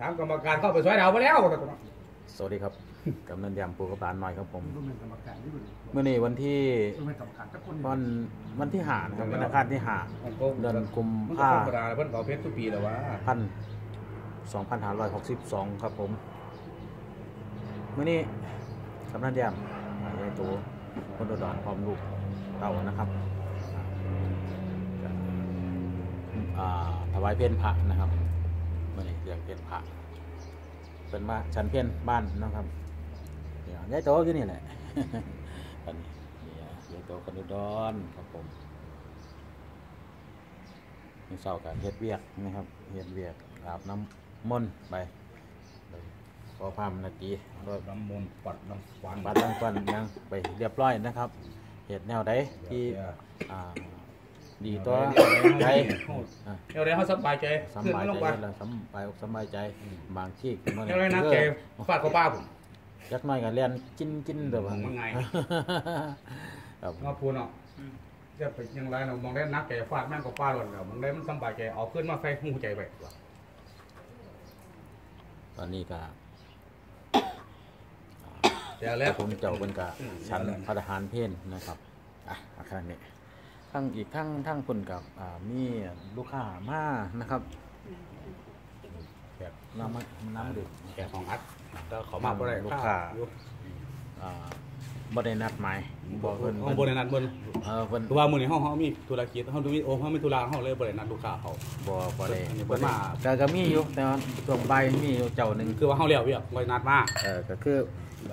ถามกรรมการเข้าไปซอยดาวไปแล้วสวัสดีครับ กำนันยำปูกระบาลหน่อยครับผมรู้เป็นกรรมการที่ดูเมื่อนี้วันที่รู้เป็นกรรมการทุกคนวันวันที่หานะครับวันอังคารที่หาเดือนกุมมันก็ภาธรรมดาเพิ่นเขาเพชรทุกปีแล้ววะพันสองพันห้าร้อยหกสิบสองครับผมเมื่อนี้กำนันยำยายตัวคนอุดรพร้อมลูกเต่านะครับอ่าถวายเพลพระนะครับเมื่อนี้เรียกเพลพระเป็นมาชั้นเพลบ้านนะครับเดี๋ยวยายโตอยู่นี่แหละอันนี้เนี่ยยายโตคนอุดรครับผมมีเสากับเฮ็ดเวียกนะครับเฮ็ดเวียกอาบน้ำมนต์ไปไปขอพามนาทีรถน้ำมนต์ปัดน้ำฟันบัดตั้งฟันยังไปเรียบร้อยนะครับเฮ็ดแนวใดที่อ่า ดีต่อใจอะเดี๋ยวได้เขาสบายใจสำขึ้นบายลงใจไปแล้วสำบายอกสำบายใจบางที่ขึ้นมาเดี๋ยวได้นักใจฟาดเข้าป้าผมยักหน่อยก็เรียนกินกินเด้อบัดมันไงครับมาพูดเนาะจะไปยังไรเนาะมองได้นักใจฟาดแม่งกับป้าหล่นแล้วมองได้มันสบายใจเอาขึ้นมาใส่หูใจไปตอนนี้ก็เดี๋ยวแล้แล้ววผมเจ้าเป็นกะอืมชั้นพระทหารเพนนะครับอะอาคารนี้ ทั้งอีกทั้งทั้งคนกับอ่ามีลูกค้ามานะครับแบบน้ำมาน้ำดื่มแกของอัดก็เขามาบ่ได้ลูกค้าอ่าบ่ได้นัดหมายบ่เพิ่นห้องบนนั้นบนเออเพิ่นคือว่ามื้อนี้เฮาเฮามีธุรกิจเฮาดูมีโอ้เฮามีธุระเฮาเลยบ่ได้นัดลูกค้าเขาบ่บ่ได้อันนี้เพิ่บ่นได้มาก็ก็มีอยู่แต่ว่าช่วงบ่ายมีอยู่เจ้าหนึงคือว่าเฮาเลี้ยวเวียกบ่ได้นัดมาเออก็คือ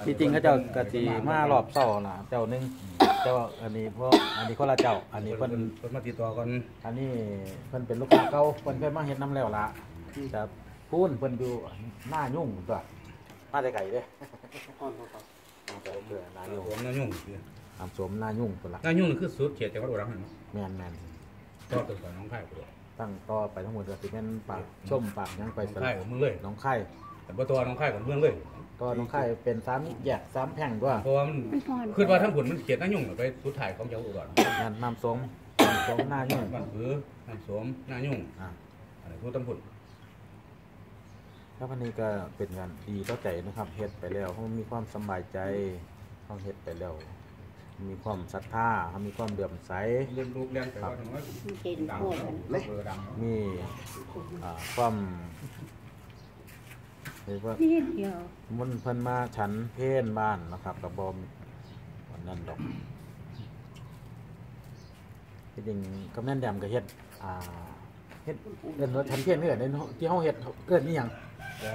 ที่จริงเขาเจ้าก็สิมารอบเช้าล่ะเจ้าหนึง แต่ว่าอันนี้พวกอันนี้คนละเจ้า อันนี้เพิ่นเพิ่นมาติดต่อกันอันนี้เพิ่นเป็นลูกค้าเก่าเพิ่นเคยมาเฮ็ดน้ำแล้วล่ะแต่พูนเพิ่นอยู่หน้ายุ่งตัวมาแต่ไกลเด้มาแต่เบื่อหน้ายุ่งผมน่ายุ่งตามสวมหน้ายุ่งพุ่นล่ะน่ายุ่งนี่คือสุดเขตจังหวัดอุดรธานีแม่นแม่นต่อตึกกับน้องไข่พุ่นตั้งต่อไปทั้งหมดก็สิแม่นปากชมปากหยังไปน้องสไข่กับมึงเลยน้องไข่แต่บ่ตัวน้องไข่กับเมืองเลย ต่อน้องไข่เป็นสามแยกสามแพร่งด้วยเพราะว่ามันมันพอนคือว่าทั้งผลมันเขตน่ายุ่งไปสุดท้ายของจังหวัดอุดรงานน้ำสมน้ำสมหน้ายุ่งบ้านผือน้ำสมน่ายุ่งอ่าอันนี้ทุกตำบลแล้ววันนี้ก็เป็นงานดีต่อใจนะครับเฮ็ดไปแล้วเขามีความสำบายใจเขาเฮ็ดไปแล้วมีความศรัทธาเขามีความเดือมใสเรียนลูกเรียนไปว่าถึงว่ามันเจนดังโคตรมันเออดังมีอ่าความ เรียกว่านิดเดียวมันเพิ่นมาฉันเพนบ้านนะครับกับบอมวันนั้นดอกที่จริงกำนันแดมก็เฮ็ดอ่าเฮ็ดเอิ้นว่าฉันเพนเอิ้นในที่เฮาเฮ็ดเอิ้นนี่หยังแต่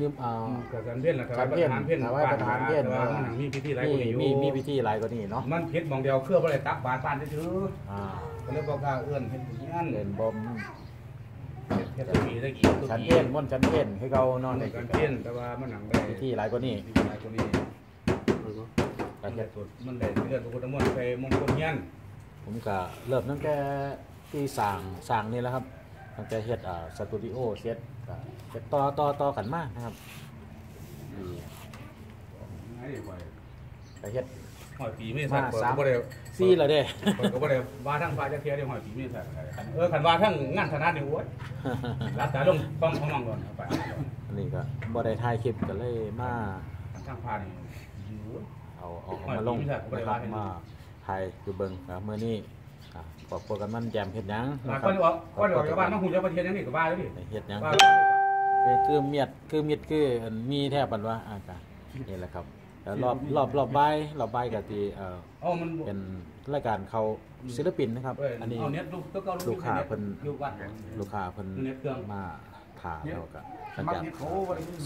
ลืมอ่ากับการเพี้ยนนะครัการเพี้ยนถวายประธานเพี้ยนแต่ว่ามันมีพิธีไรมีก็อยู่มีมีพิธีหลายกว่านี้เนาะมันเพชรมองเดียวเครือบ่ได้ตักบาทบ้านซื่ออ่าๆก็เลยบอกว่าเอื้อนเฮ็ดอย่างนั้นเล่นบอม เฮ็ดตัวปีได้กี่ตัวฉันปีเพนม่วนฉันเพนให้เก่าเนาะในการเพี้ยนแต่ว่ามันหนังได้พิธีหลายกว่านี้พิธีไรกว่านี้ก็มันเฮ็ได้ดสุดมันได้เลือดพระพุทธมนต์ไปมงคลเฮียนผมก็เริ่มตั้งแต่ที่สร้างสร้างนี่แหล้วครับตั้งแต่เฮ็ดอ่าสตูดิโอเฮ็ดก็เฮ็ดต่อต่อต่อกันมานะครับอืมไงไปก็เฮ็ด หอยปีไม่ใส่มาเปิดสามก็บ่ได้ซี่แล้วเด้เปิดก็บ่ได้ว่าทั้งฟ้าจะเทียเดียวหอยปีไม่ใส่เออคันว่าทั้งงานธนานี่โอ้ยรับแต่ลงกล้องของน้องก่อนเอาไปอันนี้ก็บ่ได้ถ่ายคลิปก็เลยมาทั้งพานี่เอาเอาเอามาลงนะครับมาถ่ายคือเบิ่งครับมื้อนี้อ่าครอบครัวกันมันแจมเฮ็ดหยังมานะคก็รับออกก็ออกจากบ้านมาหูจะประเทศยังนี่ก็บ้าแล้วดิเฮ็ดหยังบ้าคือคือเมียดคือเมียดคืออันมีแทบบันว่าอ่าก็นี่แหละครับ แล้วรอบรอบรอบบ่ายรอบบ่ายก็สิเอ่ออ๋อมันเป็นรายการเขาศิลปินนะครับอันนี้เอาเน็ตลูกก็ลูกค้าเพิ่นลูกวัด ลูกค้าเพิ่นเน็ตเครื่อง มาถามแล้วก็หลังจาก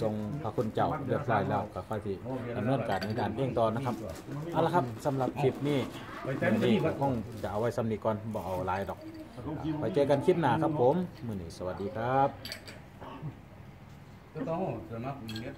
ทรงพระคุณเจ้าเรียบร้อยแล้วก็ค่อยที่ดำเนินการในการเพ่งตอนนะครับเอาละครับสำหรับคลิปนี้ไปใช้มื้อที่นี้วัก็ดคงจะเอาไว้สำนีก่อนบ่เอาหลายดอกไปเจอกันคลิปหน้าครับผมมื้อนี้สวัสดีครับก็ต้องสมัครเน็ต